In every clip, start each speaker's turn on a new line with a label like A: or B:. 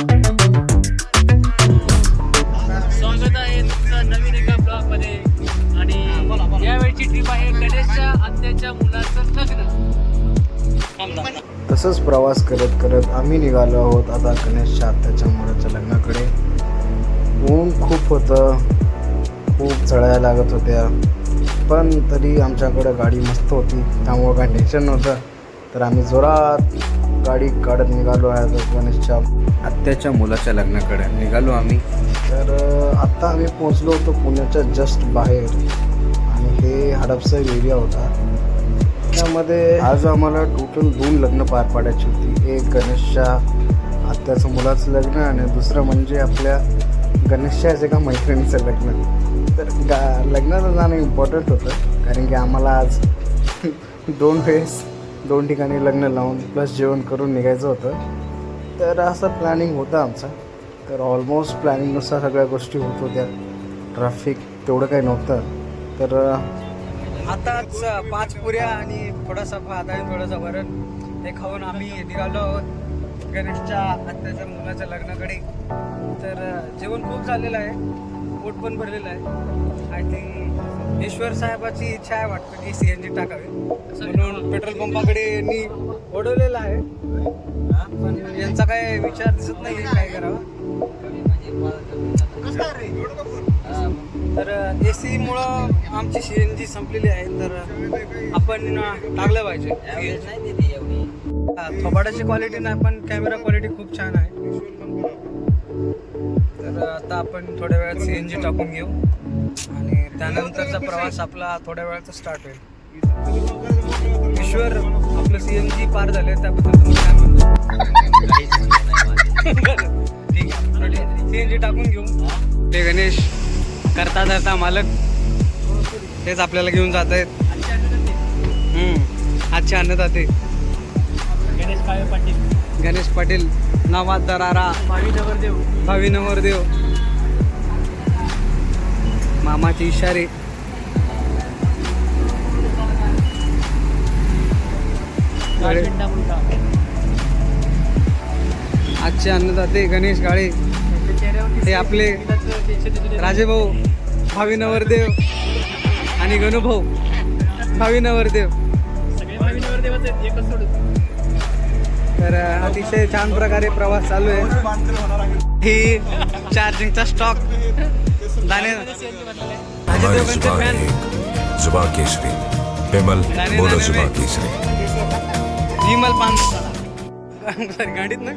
A: स्वागत आहे तुमचं नवीन एका ब्लॉगमध्ये. आणि यावेळीची ट्रिप आहे गणेशच्या आत्याच्या मुलाचं लग्न.
B: तसंच प्रवास करत करत आम्ही निघालो आहोत आता गणेशच्या आत्याच्या मुलाच्या लग्नाकडे. ऊन खूप होतं. खूप चढायला लागत होत्या. पण तरी आमच्याकडं गाडी मस्त होती. त्यामुळं काही टेन्शन नव्हतं. तर आम्ही जोरात गाडी काढत निघालो आहे गणेशच्या. आत्याच्या मुलाच्या लग्नाकडे निघालो आम्ही. तर आत्ता आम्ही पोहोचलो होतो पुण्याच्या जस्ट बाहेर. आणि हे हडपसर एरिया होता. त्यामध्ये आज आम्हाला टोटल दोन लग्न पार पाडायची होती. एक गणेशच्या आत्याचं मुलाचं लग्न आणि दुसरं म्हणजे आपल्या गणेशच्या एका मैत्रिणीचं लग्न. तर गा लग्नाला जाणं इम्पॉर्टंट होतं. कारण की आम्हाला आज दोन वेळेस दोन ठिकाणी लग्न लावून प्लस जेवण करून निघायचं होतं. तर असं प्लॅनिंग होतं आमचं. तर ऑलमोस्ट प्लॅनिंगनुसार सगळ्या गोष्टी होत होत्या. ट्रॅफिक तेवढं काही नव्हतं. तर
C: आताच पाच पुऱ्या आणि थोडासा भात आणि थोडासा वरण. हे खाऊन आम्ही निघालो आहोत. गणेशच्या आत्याच्या मुलाच्या लग्नाकडे. तर जेवण खूप झालेलं आहे. पोट पण भरलेलं आहे. आय थिंक ईश्वर साहेबाची इच्छा आहे वाटतं की सी एन जी टाकावी. म्हणून पेट्रोल पंपाकडे यांनी ओढवलेलं आहे. पण यांचा काय विचार दिसत नाही काय करावं. तर ए सीमुळं आमची सी एन जी संपलेली आहे. तर आपण टाकलं पाहिजे. थोबाडाची क्वालिटी नाही पण कॅमेरा क्वालिटी खूप छान आहे. तर आता आपण थोड्या वेळात सी एन जी टाकून घेऊ. आणि त्यानंतरचा प्रवास आपला थोड्या वेळाचा स्टार्ट होईल. ईश्वर आपलं सी एन जी पार झाले त्याबद्दल तुम्ही काय म्हणतो ठीक आहे. सी एन जी टाकून घेऊ. ते गणेश करता धरता मालक. तेच आपल्याला घेऊन जात आहेत. आजचे अन्नदाते.
A: गणेश काळे पाटील.
C: गणेश पाटील नवाद दरारा.
A: भावी नवरदेव
C: भावी नवरदेव. मामाचे इशारे. आजचे अन्नदाते गणेश
A: चेहऱ्यावरती
C: हे आपले. राजेभाऊ भावी नवरदेव आणि गणुभाऊ भावी नवरदेव. तर अतिशय छान प्रकारे प्रवास चालू आहे. ही चार्जिंगचा स्टॉक.
D: हमारी
C: राजेदेवगणचे
D: जुबा
C: फॅन.
D: है जुबा केसरी विमल बोलो जुबा। केसरी.
C: विमल पान सॉरी गाडीत ना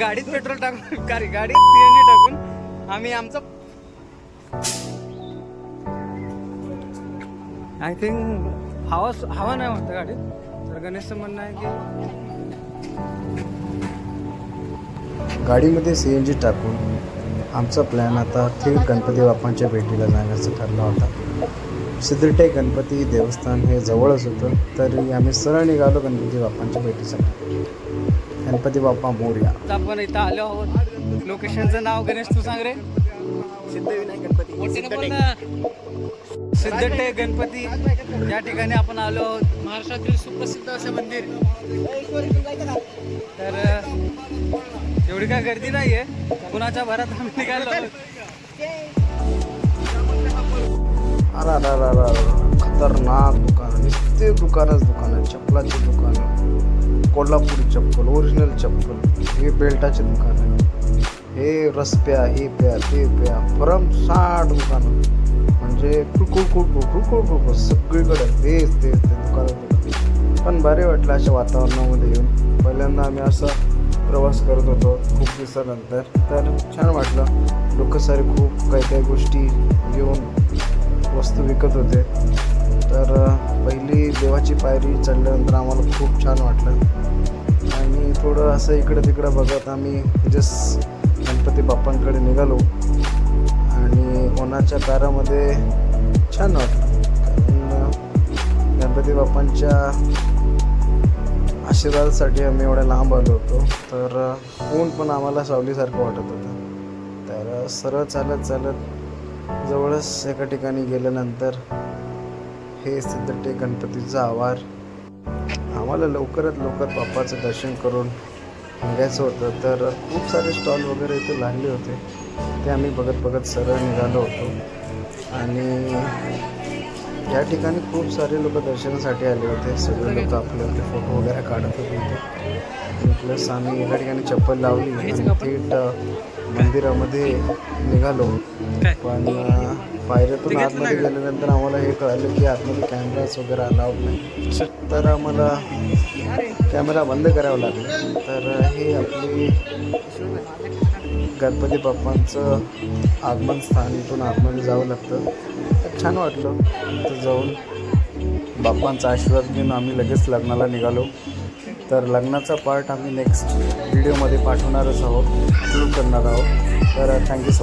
C: गाडीत पेट्रोल टाकून कारी गाडीत सीएनजी टाकून आम्ही आमचं आय थिंक हवा हवा नाही होतं गाडीत. तर गणेशचं म्हणणं आहे की
B: गाडीमध्ये सी एन जी टाकून आमचा प्लॅन आता थेट गणपती बाप्पांच्या भेटीला जाण्याचा ठरला होता. सिद्धटेक गणपती देवस्थान हे जवळच होतं तरी आम्ही सरळ निघालो गणपती बाप्पांच्या भेटीसाठी. गणपती बाप्पा मोर्या.
C: आपण इथं आलो आहोत. लोकेशनचं नाव गणेश तू सांग रे.
A: मोठे बोल सिद्धटे
C: सिद्धटेक गणपती. या ठिकाणी आपण आलो आहोत.
A: महाराष्ट्रातील सुप्रसिद्ध असे मंदिर.
C: तर एवढी काय गर्दी नाही आहे कुणाच्या भरात आम्ही निघालो
B: अरा रा खतरनाक दुकान नुसते दुकानच दुकान चप्पलाचे दुकान कोल्हापुरी चप्पल ओरिजिनल चप्पल. हे बेल्टाचे दुकान आहे. हे रस्प्या हे प्या ते प्या. भरमसाठ दुकान म्हणजे कुरकुर खूप कुरकुर खूप सगळीकडे तेच तेच ते दुकानात पण बरे वाटलं अशा वातावरणामध्ये येऊन. पहिल्यांदा आम्ही असा प्रवास करत होतो खूप दिवसानंतर. तर छान वाटलं. लोक सारे खूप काही काही गोष्टी घेऊन वस्तू विकत होते. तर पहिली देवाची पायरी चढल्यानंतर आम्हाला खूप छान वाटलं. आणि थोडं असं इकडं तिकडं बघत आम्ही जस्ट गणपती बाप्पांकडे निघालो कोणाच्या दारामध्ये कारामध्ये छान वाटलं. कारण गणपती बाप्पांच्या आशीर्वादासाठी आम्ही एवढ्या लांब आलो होतो. तर ऊन पण आम्हाला सावलीसारखं वाटत होतं. तर सरळ चालत चालत जवळच एका ठिकाणी गेल्यानंतर हे सिद्धटेक गणपतीचा आवार. आम्हाला लवकरात लवकर बाप्पाचं दर्शन करून निघायचं होतं. तर खूप सारे स्टॉल वगैरे इथे लागले होते. ते आम्ही बघत बघत सरळ निघालो होतो. आणि या ठिकाणी खूप सारे लोक दर्शनासाठी आले होते. सगळे लोक आपले आपले फोटो वगैरे काढत होते. प्लस आम्ही एका ठिकाणी चप्पल लावली आणि थेट मंदिरामध्ये निघालो. पण पायऱ्यातून आतमध्ये गेल्यानंतर आम्हाला हे कळलं की आतमध्ये कॅमेराज वगैरे अलाउड नाही. तर आम्हाला कॅमेरा बंद करावा लागला. तर हे आपली गणपती बाप्पांचं आगमन स्थान इथून आगमन जावं लागतं. तर छान वाटलं तिथं जाऊन. बाप्पांचा आशीर्वाद घेऊन आम्ही लगेच लग्नाला निघालो. तर लग्नाचा पार्ट आम्ही नेक्स्ट व्हिडिओमध्ये पाठवणारच आहोत. करणार आहोत. तर uh, थँक्यू सो